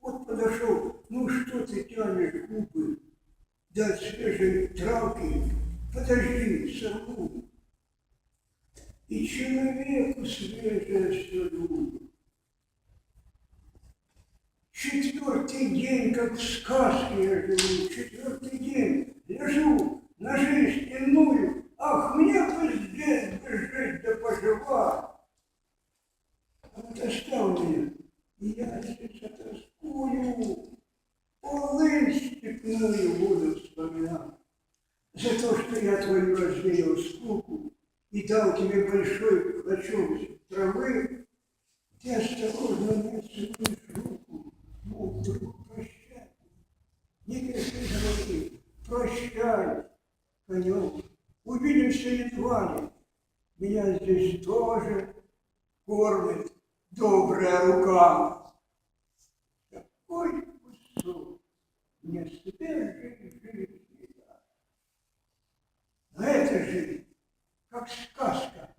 Вот подошел, ну что ты тянешь губы? Да свежей травки, подожди, сорву. И человеку свежее сорву. Четвертый день, как в сказке я живу, четвертый Он достал меня, и я здесь тоскую, степную буду вспоминать. За то, что я твою развеял скуку и дал тебе большой клочок травы, ты осторожно мне целуешь руку, мол, друг, прощай. Не греши, дорогие, прощай, конек. Увидимся едва ли. Меня здесь тоже кормит добрая рука. Такой кусок мне свежей жизни. А эта жизнь, как сказка,